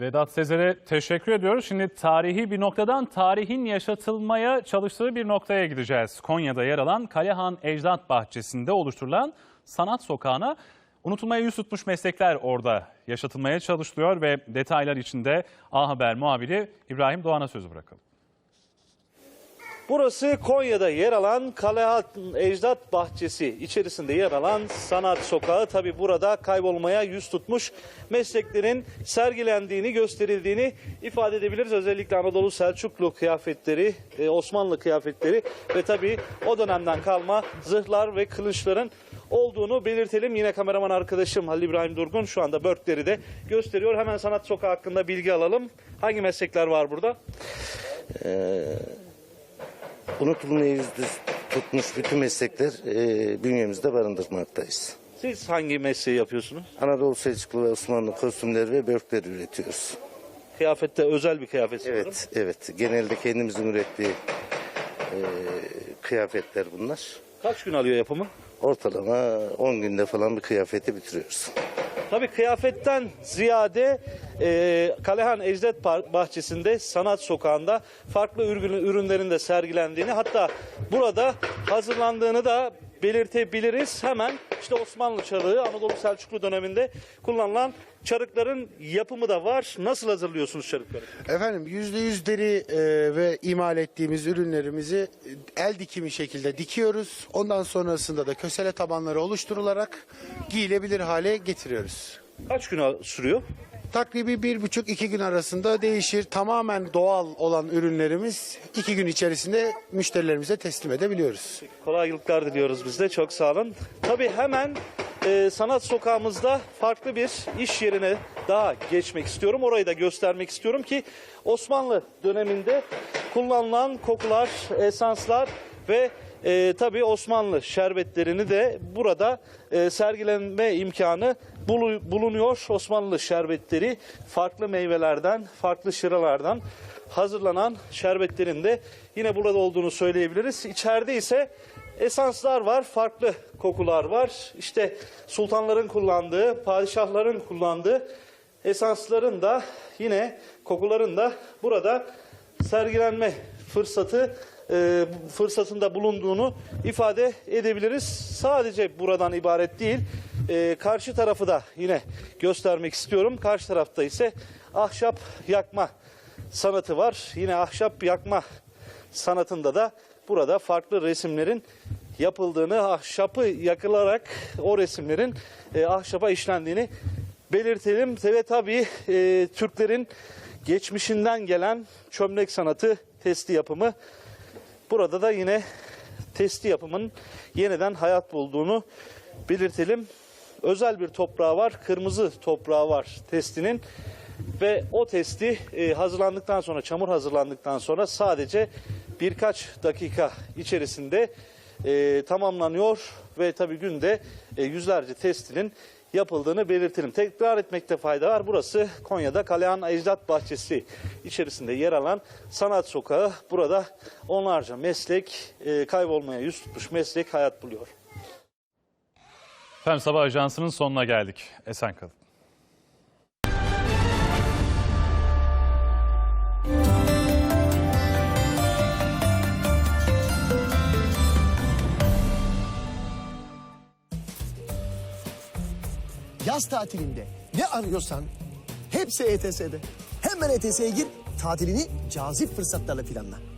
Vedat Sezer'e teşekkür ediyoruz. Şimdi tarihi bir noktadan tarihin yaşatılmaya çalıştığı bir noktaya gideceğiz. Konya'da yer alan Kalehan Ecdat Bahçesi'nde oluşturulan sanat sokağına unutulmaya yüz tutmuş meslekler orada yaşatılmaya çalışılıyor ve detaylar içinde A Haber muhabiri İbrahim Doğan'a sözü bırakalım. Burası Konya'da yer alan Kalehat Ecdat Bahçesi içerisinde yer alan sanat sokağı. Tabi burada kaybolmaya yüz tutmuş mesleklerin sergilendiğini, gösterildiğini ifade edebiliriz. Özellikle Anadolu Selçuklu kıyafetleri, e, Osmanlı kıyafetleri ve tabi o dönemden kalma zırhlar ve kılıçların olduğunu belirtelim. Yine kameraman arkadaşım Halil İbrahim Durgun şu anda börkleri de gösteriyor. Hemen sanat sokağı hakkında bilgi alalım. Hangi meslekler var burada? Unutulmaya yüz tutmuş bütün meslekler e, bünyemizde barındırmaktayız. Siz hangi mesleği yapıyorsunuz? Anadolu Selçuklu ve Osmanlı kostümleri ve börkler üretiyoruz. Kıyafette özel bir kıyafet sanırım. Evet, evet. Genelde kendimizin ürettiği e, kıyafetler bunlar. Kaç gün alıyor yapımı? Ortalama 10 günde falan bir kıyafeti bitiriyoruz. Tabii kıyafetten ziyade e, Kalehan Park Bahçesi'nde sanat sokağında farklı ürün, ürünlerin de sergilendiğini hatta burada hazırlandığını da belirtebiliriz. Hemen işte Osmanlı çarığı Anadolu Selçuklu döneminde kullanılan çarıkların yapımı da var. Nasıl hazırlıyorsunuz çarıkları? Efendim yüzde yüz deri e, ve imal ettiğimiz ürünlerimizi e, el dikimi şekilde dikiyoruz. Ondan sonrasında da kösele tabanları oluşturularak giyilebilir hale getiriyoruz. Kaç gün sürüyor? Takribi bir buçuk iki gün arasında değişir. Tamamen doğal olan ürünlerimiz iki gün içerisinde müşterilerimize teslim edebiliyoruz. Kolaylıklar diliyoruz biz de. Çok sağ olun. Tabii hemen e, sanat sokağımızda farklı bir iş yerine daha geçmek istiyorum. Orayı da göstermek istiyorum ki Osmanlı döneminde kullanılan kokular, esanslar ve e, tabii Osmanlı şerbetlerini de burada e, sergilenme imkanı bulunuyor. Osmanlı şerbetleri farklı meyvelerden, farklı şıralardan hazırlanan şerbetlerin de yine burada olduğunu söyleyebiliriz. İçeride ise esanslar var, farklı kokular var. İşte sultanların kullandığı, padişahların kullandığı esansların da yine kokuların da burada sergilenme fırsatı e, fırsatında bulunduğunu ifade edebiliriz. Sadece buradan ibaret değil. E, karşı tarafı da yine göstermek istiyorum. Karşı tarafta ise ahşap yakma sanatı var. Yine ahşap yakma sanatında da burada farklı resimlerin yapıldığını, ahşapı yakılarak o resimlerin e, ahşaba işlendiğini belirtelim. Ve tabii e, Türklerin geçmişinden gelen çömlek sanatı testi yapımı. Burada da yine testi yapımının yeniden hayat bulduğunu belirtelim. Özel bir toprağı var, kırmızı toprağı var testinin ve o testi e, hazırlandıktan sonra, çamur hazırlandıktan sonra sadece birkaç dakika içerisinde e, tamamlanıyor ve tabii günde e, yüzlerce testinin yapıldığını belirtelim. Tekrar etmekte fayda var. Burası Konya'da Kalehan Ecdat Bahçesi içerisinde yer alan sanat sokağı. Burada onlarca meslek e, kaybolmaya yüz tutmuş meslek hayat buluyor. Efendim sabah ajansının sonuna geldik. Esen kalın. Yaz tatilinde ne arıyorsan hepsi ETS'de. Hemen ETS'ye gir, tatilini cazip fırsatlarla planla.